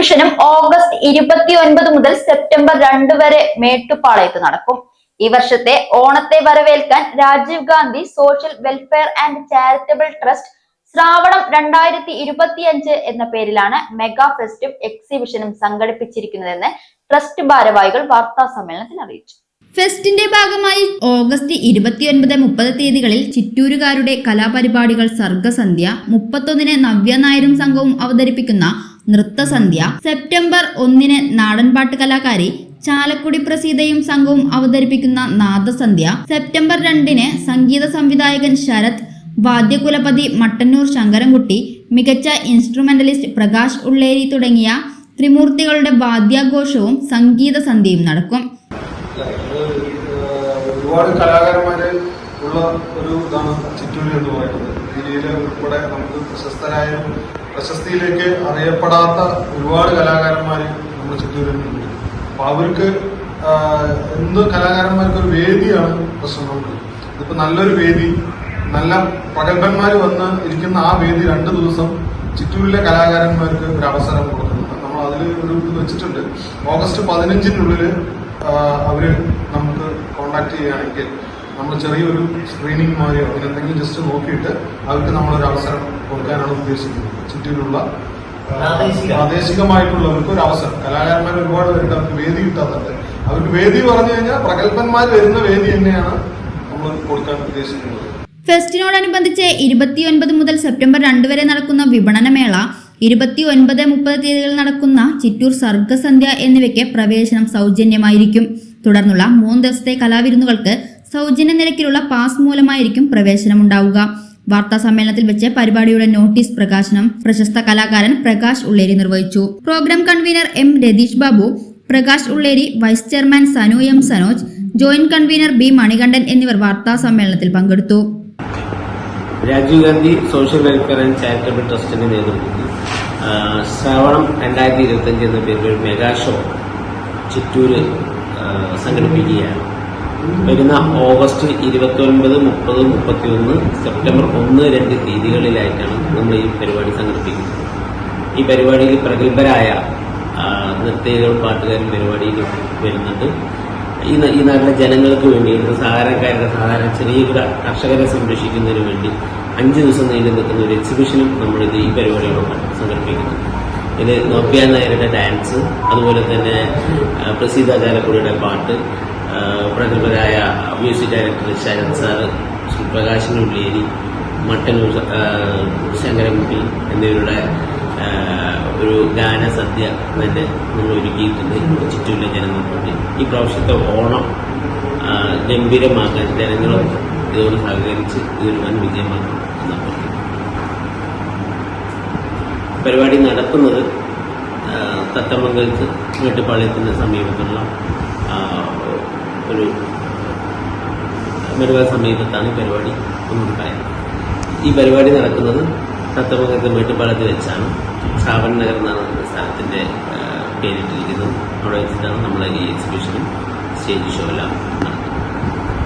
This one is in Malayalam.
എക്സിബിഷനും ഓഗസ്റ്റ് ഇരുപത്തി ഒൻപത് മുതൽ സെപ്റ്റംബർ രണ്ട് വരെ മേട്ടുപാളയത്ത് നടക്കും. ഈ വർഷത്തെ ഓണത്തെ വരവേൽക്കാൻ Rajiv Gandhi social welfare and charitable trust Shravanam രണ്ടായിരത്തി ഇരുപത്തിയഞ്ച് എന്ന പേരിലാണ് മെഗാ ഫെസ്റ്റും എക്സിബിഷനും സംഘടിപ്പിച്ചിരിക്കുന്നതെന്ന് ട്രസ്റ്റ് ഭാരവാഹികൾ വാർത്താ സമ്മേളനത്തിൽ അറിയിച്ചു. ഫെസ്റ്റിന്റെ ഭാഗമായി ഓഗസ്റ്റ് ഇരുപത്തിയൊൻപത് മുപ്പത് തീയതികളിൽ ചിറ്റൂരുകാരുടെ കലാപരിപാടികൾ സർഗസന്ധ്യ മുപ്പത്തൊന്നിന് നവ്യ നായരും സംഘവും അവതരിപ്പിക്കുന്ന നൃത്തസന്ധ്യ. സെപ്റ്റംബർ ഒന്നിന് നാടൻപാട്ട് കലാകാരി ചാലക്കുടി പ്രസീതയും സംഘവും അവതരിപ്പിക്കുന്ന നാദസന്ധ്യ. സെപ്റ്റംബർ രണ്ടിന് സംഗീത സംവിധായകൻ ശരത് വാദ്യകുലപതി മട്ടന്നൂർ ശങ്കരൻകുട്ടി മികച്ച ഇൻസ്ട്രുമെന്റലിസ്റ്റ് പ്രകാശ് ഉള്ളേരി തുടങ്ങിയ ത്രിമൂർത്തികളുടെ വാദ്യാഘോഷവും സംഗീത സന്ധ്യയും നടക്കും ഒരുപാട് കലാകാരന്മാരെ ഉള്ള ഒരു ഇതാണ് ചിറ്റൂര് എന്ന് പറയുന്നത്. ജില്ലയിൽ ഉൾപ്പെടെ നമുക്ക് പ്രശസ്തരായ പ്രശസ്തിയിലേക്ക് അറിയപ്പെടാത്ത ഒരുപാട് കലാകാരന്മാർ നമ്മുടെ ചിറ്റൂരിലുണ്ട്. അപ്പൊ അവർക്ക് എന്ത് കലാകാരന്മാർക്ക് ഒരു വേദിയാണ് പ്രശ്നം നമുക്ക് ഇതിപ്പോ നല്ലൊരു വേദി നല്ല പ്രഗത്ഭന്മാർ വന്ന് ഇരിക്കുന്ന ആ വേദി രണ്ട് ദിവസം ചിറ്റൂരിലെ കലാകാരന്മാർക്ക് ഒരു അവസരം കൊടുക്കുന്നുണ്ട്. നമ്മൾ അതിൽ ഒരു ഇത് വെച്ചിട്ടുണ്ട്. ഓഗസ്റ്റ് പതിനഞ്ചിനുള്ളിൽ അവർ നമുക്ക് കോണ്ടാക്ട് ചെയ്യുകയാണെങ്കിൽ നമ്മൾ ചെറിയൊരു സ്ക്രീനിങ് മാറിയോ അങ്ങനെ എന്തെങ്കിലും ജസ്റ്റ് നോക്കിയിട്ട് അവർക്ക് നമ്മളൊരു അവസരം കൊടുക്കാനാണ് ഉദ്ദേശിക്കുന്നത്. ചുറ്റിലുള്ള പ്രാദേശികമായിട്ടുള്ളവർക്ക് ഒരു അവസരം. കലാകാരന്മാർ ഒരുപാട് പേരുണ്ട് അവർക്ക് വേദി കിട്ടാത്തത് അവർക്ക് വേദി പറഞ്ഞു കഴിഞ്ഞാൽ പ്രഗത്ഭന്മാർ വരുന്ന വേദി തന്നെയാണ് നമ്മൾ കൊടുക്കാൻ ഉദ്ദേശിക്കുന്നത്. ഫെസ്റ്റിനോടനുബന്ധിച്ച് ഇരുപത്തിയൊൻപത് മുതൽ സെപ്റ്റംബർ രണ്ട് വരെ നടക്കുന്ന വിപണനമേള ഇരുപത്തി ഒൻപത് മുപ്പത് തീയതികളിൽ നടക്കുന്ന ചിറ്റൂർ സർഗസന്ധ്യ എന്നിവയ്ക്ക് പ്രവേശനം സൗജന്യമായിരിക്കും. തുടർന്നുള്ള മൂന്ന് ദിവസത്തെ കലാവിരുന്നുകൾക്ക് സൗജന്യ നിരക്കിലുള്ള പാസ് മൂലമായിരിക്കും പ്രവേശനം ഉണ്ടാവുക വാർത്താ സമ്മേളനത്തിൽ വെച്ച് പരിപാടിയുടെ നോട്ടീസ് പ്രകാശനം പ്രശസ്ത കലാകാരൻ പ്രകാശ് ഉള്ളേരി നിർവഹിച്ചു. Program convener M Ratheesh Babu Prakash Ulleri vice chairman Sanu M Sanoj joint convener B Manikandan എന്നിവർ വാർത്താ സമ്മേളനത്തിൽ പങ്കെടുത്തു. Rajiv Gandhi social welfare and charitable ട്രസ്റ്റിന്റെ നേതൃത്വത്തിൽ ശ്രവണം രണ്ടായിരത്തി ഇരുപത്തഞ്ച് എന്ന പേരിൽ മെഗാ ഷോ ചിറ്റൂര് സംഘടിപ്പിക്കുകയാണ്. വരുന്ന ഓഗസ്റ്റ് ഇരുപത്തൊൻപത് മുപ്പത് മുപ്പത്തിയൊന്ന് സെപ്റ്റംബർ ഒന്ന് രണ്ട് തീയതികളിലായിട്ടാണ് നമ്മൾ ഈ പരിപാടി സംഘടിപ്പിക്കുന്നത്. ഈ പരിപാടിയിൽ പ്രഗത്ഭരായ ആ, നർത്തകികളും പാട്ടുകാരും പരിപാടിയിൽ വരുന്നുണ്ട്. ഈ ഈ നാട്ടിലെ ജനങ്ങൾക്ക് വേണ്ടി ഇന്ന് സാധാരണക്കാരുടെ സാധാരണ ചെറിയ കർഷകരെ സംരക്ഷിക്കുന്നതിന് വേണ്ടി അഞ്ച് ദിവസം നീണ്ടു നിൽക്കുന്ന ഒരു എക്സിബിഷനും നമ്മൾ ഇത് ഈ പരിപാടിയോടൊപ്പം സംഘടിപ്പിക്കുന്നു. ഇത് നോക്കിയ നായരുടെ ഡാൻസ് അതുപോലെ തന്നെ പ്രസീത ചാലക്കുടിയുടെ പാട്ട് പ്രഗത്ഭരായ music director Sarath sir Shri Prakashan Ulliyeri Mattannur Sankarankutty എന്നിവരുടെ ഒരു ഒരു ഗാനസദ്യ തന്നെ നമ്മൾ ഒരുക്കിയിട്ടുണ്ട് ചുറ്റുമില്ല ജനങ്ങൾക്ക് ഈ പ്രാവശ്യത്തെ ഓണം ഗംഭീരമാക്കാൻ ജനങ്ങളും ഇതോട് സഹകരിച്ച് ഇതൊരു വൻ വിജയമാക്കണം എന്ന് അഭ്യർത്ഥിക്കുന്നു. പരിപാടി നടക്കുന്നത് തത്തമംഗലത്ത് മേട്ടുപ്പാളയത്തിന് സമീപത്തുള്ള ഒരു മെഡിക്കൽ സമീപത്താണ് ഈ പരിപാടി ഒന്നും പറയുന്നത് ഈ പരിപാടി നടക്കുന്നത് തത്തമംഗലത്ത് മേട്ടുപ്പാളയത്ത് വെച്ചാണ്. ശ്രാവൺ നഗർ എന്നാണ് സ്ഥലത്തിന്റെ പേരിട്ടിരിക്കുന്നത്. അവിടെ വെച്ചിട്ടാണ് നമ്മൾ ഈ എക്സിബിഷനും സ്റ്റേജ് ഷോ എല്ലാം